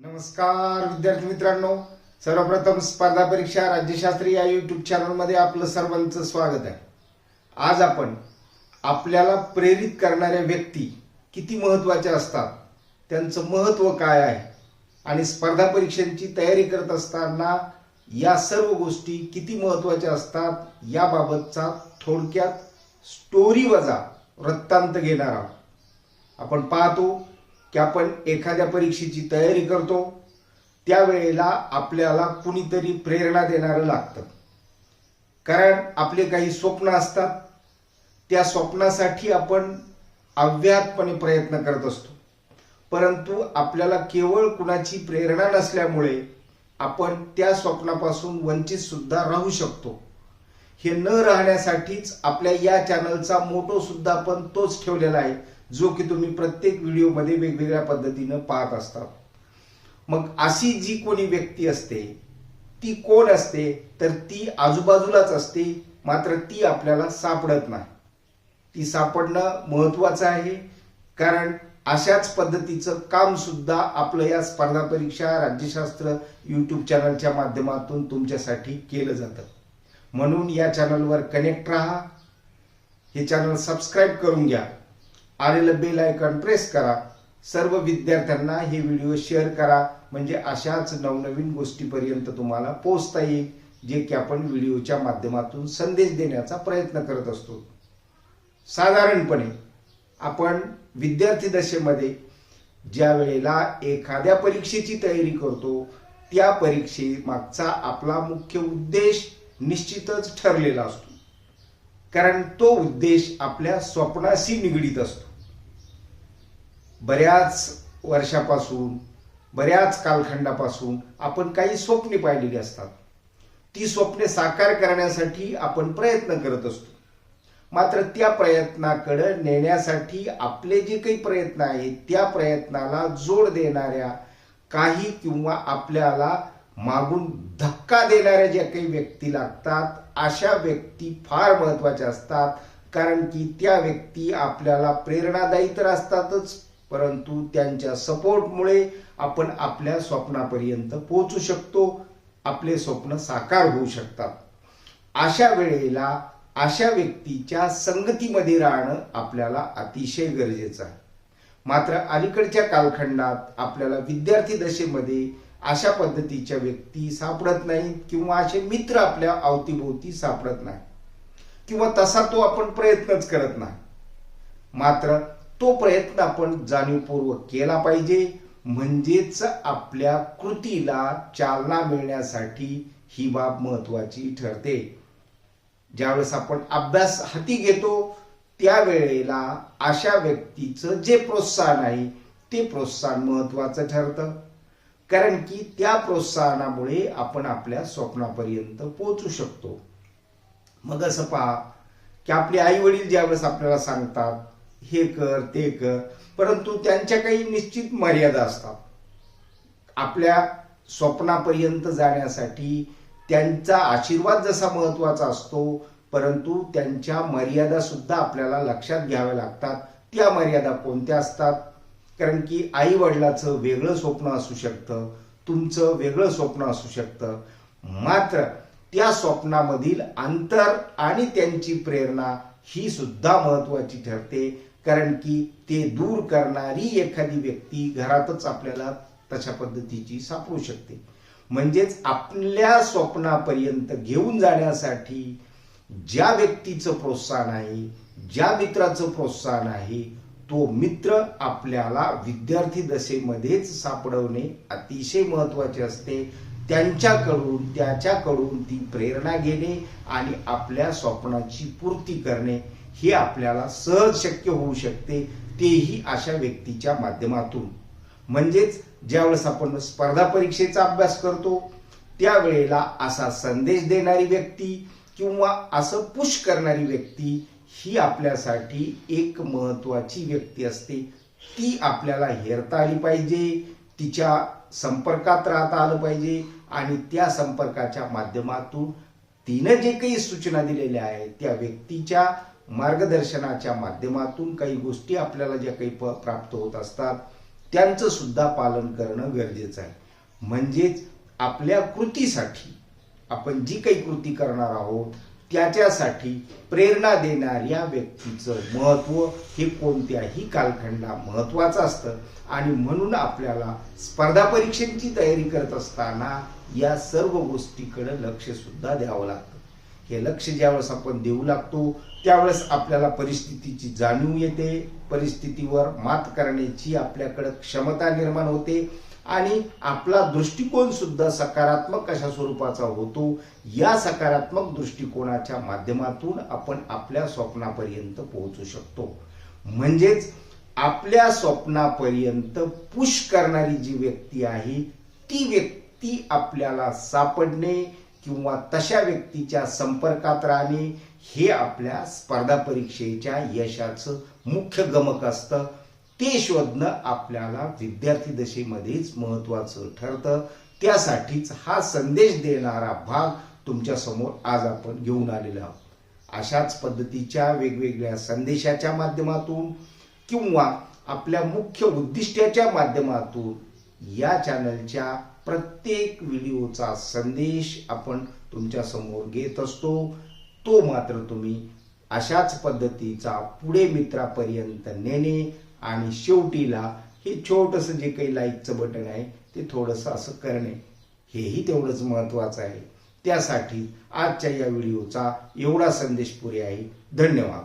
नमस्कार विद्यार्थी मित्रांनो. सर्वप्रथम स्पर्धा परीक्षा राज्यशास्त्री या यूट्यूब चॅनलमध्ये आपलं सर्वांचं स्वागत आहे. आज आपण आपल्याला प्रेरित करणाऱ्या व्यक्ती किती महत्त्वाच्या असतात त्यांचं महत्त्व काय आहे आणि स्पर्धा परीक्षांची तयारी करत असताना या सर्व गोष्टी किती महत्त्वाच्या असतात याबाबतचा थोडक्यात स्टोरी वजा वृत्तांत घेणार आहोत. आपण पाहतो की आपण एखाद्या परीक्षेची तयारी करतो त्यावेळेला आपल्याला कुणीतरी प्रेरणा देणारं लागतं. कारण आपले काही स्वप्न असतात त्या स्वप्नासाठी आपण अव्याहतपणे प्रयत्न करत असतो. परंतु आपल्याला केवळ कुणाची प्रेरणा नसल्यामुळे आपण त्या स्वप्नापासून वंचित सुद्धा राहू शकतो. हे न राहण्यासाठीच आपल्या या चॅनलचा मोटो सुद्धा आपण तोच ठेवलेला आहे जो की तुम्ही प्रत्येक व्हिडिओमध्ये वेगवेगळ्या पद्धतीनं पाहत असतात मग अशी जी कोणी व्यक्ती असते ती कोण असते? तर ती आजूबाजूलाच असते मात्र ती आपल्याला सापडत नाही. ती सापडणं महत्वाचं आहे कारण अशाच पद्धतीचं काम सुद्धा आपलं या स्पर्धा परीक्षा राज्यशास्त्र यूट्यूब चॅनलच्या माध्यमातून तुमच्यासाठी केलं जातं. म्हणून या चॅनलवर कनेक्ट राहा. हे चॅनल सबस्क्राईब करून घ्या. आलेलं बेल आयकॉन प्रेस करा. सर्व विद्यार्थ्यांना हे व्हिडिओ शेअर करा. म्हणजे अशाच नवनवीन गोष्टीपर्यंत तुम्हाला पोहोचता येईल जे की आपण व्हिडिओच्या माध्यमातून संदेश देण्याचा प्रयत्न करत असतो. साधारणपणे आपण विद्यार्थी दशेमध्ये ज्या वेळेला एखाद्या परीक्षेची तयारी करतो त्या परीक्षेमागचा आपला मुख्य उद्देश निश्चितच ठरलेला असतो. कारण तो उद्देश आपल्या स्वप्नाशी निगडीत असतो. बऱ्याच वर्षापासून बऱ्याच कालखंडापासून आपण काही स्वप्ने पाहिलेली असतात. ती स्वप्ने साकार करण्यासाठी आपण प्रयत्न करत असतो. मात्र त्या प्रयत्नाकडे नेण्यासाठी आपले जे काही प्रयत्न आहेत त्या प्रयत्नाला जोड देणाऱ्या काही किंवा आपल्याला मागून धक्का देणाऱ्या ज्या काही व्यक्ती लागतात अशा व्यक्ती फार महत्त्वाच्या असतात. कारण की त्या व्यक्ती आपल्याला प्रेरणादायी तर असतातच. परंतु त्यांच्या सपोर्टमुळे आपण आपल्या स्वप्नापर्यंत पोहोचू शकतो आपले स्वप्न साकार होऊ शकतात. अशा वेळेला अशा व्यक्तीच्या संगतीमध्ये राहणं आपल्याला अतिशय गरजेचं आहे. मात्र अलीकडच्या कालखंडात आपल्याला विद्यार्थी दशेमध्ये अशा पद्धतीच्या व्यक्ती सापडत नाहीत किंवा असे मित्र आपल्या अवतीभोवती सापडत नाही किंवा तसा तो आपण प्रयत्नच करत नाही. मात्र तो प्रयत्न आपण जाणीवपूर्वक केला पाहिजे. म्हणजेच आपल्या कृतीला चालना मिळण्यासाठी ही बाब महत्वाची ठरते. ज्यावेळेस आपण अभ्यास हाती घेतो त्यावेळेला अशा व्यक्तीचं जे प्रोत्साहन आहे ते प्रोत्साहन महत्वाचं ठरतं. कारण की त्या प्रोत्साहनामुळे आपण आपल्या स्वप्नापर्यंत पोहोचू शकतो. मग असं पहा की आपले आई वडील ज्यावेळेस आपल्याला सांगतात हे कर ते कर. परंतु त्यांच्या काही निश्चित मर्यादा असतात. आपल्या स्वप्नापर्यंत जाण्यासाठी त्यांचा आशीर्वाद जसा महत्त्वाचा असतो परंतु त्यांच्या मर्यादा सुद्धा आपल्याला लक्षात घ्याव्या लागतात. त्या मर्यादा कोणत्या असतात? कारण की आई वडिलाचं वेगळं स्वप्न असू शकतं तुमचं वेगळं स्वप्न असू शकतं. मात्र त्या स्वप्नामधील अंतर आणि त्यांची प्रेरणा ही सुद्धा महत्वाची ठरते. कारण की ते दूर करणारी एखादी व्यक्ती घरातच आपल्याला तशा पद्धतीची सापडू शकते. म्हणजेच आपल्या स्वप्नापर्यंत घेऊन जाण्यासाठी ज्या व्यक्तीचं प्रोत्साहन आहे ज्या मित्राचं प्रोत्साहन आहे तो मित्र आपल्याला विद्यार्थी दशेमध्येच सापडवणे अतिशय महत्त्वाचे असते. त्यांच्याकडून त्याच्याकडून ती प्रेरणा घेणे आणि आपल्या स्वप्नाची पूर्ती करणे हे आपल्याला सहज शक्य होऊ शकते तेही अशा व्यक्तीच्या माध्यमातून. म्हणजेच ज्यावेळेस आपण स्पर्धा परीक्षेचा अभ्यास करतो त्यावेळेला असा संदेश देणारी व्यक्ती किंवा असं पुश करणारी व्यक्ती ही आपल्यासाठी एक महत्वाची व्यक्ती असते. ती आपल्याला हेरता आली पाहिजे तिच्या संपर्कात राहता आलं पाहिजे. आणि त्या संपर्काच्या माध्यमातून तिनं जे काही सूचना दिलेल्या आहेत त्या व्यक्तीच्या मार्गदर्शनाच्या माध्यमातून काही गोष्टी आपल्याला ज्या काही प्राप्त होत असतात त्यांचं सुद्धा पालन करणं गरजेचं आहे. म्हणजेच आपल्या कृतीसाठी आपण जी काही कृती करणार आहोत त्याच्यासाठी प्रेरणा देणाऱ्या व्यक्तीचं महत्त्व हे कोणत्याही कालखंडा महत्वाचं असतं. आणि म्हणून आपल्याला स्पर्धा परीक्षांची तयारी करत असताना या सर्व गोष्टीकडे लक्ष सुद्धा द्यावं लागतं. हे लक्ष ज्यावेळेस आपण देऊ लागतो त्यावेळेस आपल्याला परिस्थितीची जाणीव येते. परिस्थितीवर मात करण्याची आपल्याकडे क्षमता निर्माण होते. आणि आपला दृष्टिकोन सुद्धा सकारात्मक अशा स्वरूपाचा होतो या सकारात्मक दृष्टिकोनाच्या माध्यमातून आपण आपल्या स्वप्नापर्यंत पोहोचू शकतो. म्हणजेच आपल्या स्वप्नापर्यंत पुश करणारी जी व्यक्ती आहे ती व्यक्ती आपल्याला सापडणे किंवा तशा व्यक्तीच्या संपर्कात राहणे हे आपल्या स्पर्धा परीक्षेच्या यशाचं मुख्य गमक असतं. ते शोधणं आपल्याला विद्यार्थी दशेमध्येच महत्वाचं ठरतं. त्यासाठीच हा संदेश देणारा भाग तुमच्यासमोर आज आपण घेऊन आलेलो आहोत. अशाच पद्धतीच्या वेगवेगळ्या संदेशाच्या माध्यमातून किंवा आपल्या मुख्य उद्दिष्टाच्या माध्यमातून या चॅनलच्या प्रत्येक व्हिडिओचा संदेश आपण तुमच्यासमोर घेत असतो. तो मात्र तुम्ही अशाच पद्धतीचा पुढे मित्रापर्यंत नेणे आणि शेवटीला हे छोटंसं जे काही लाईकचं बटन आहे ते थोडंसं असं करणे हेही तेवढंच महत्वाचं आहे. त्यासाठी आजच्या या व्हिडिओचा एवढा संदेश पुरे आहे. धन्यवाद.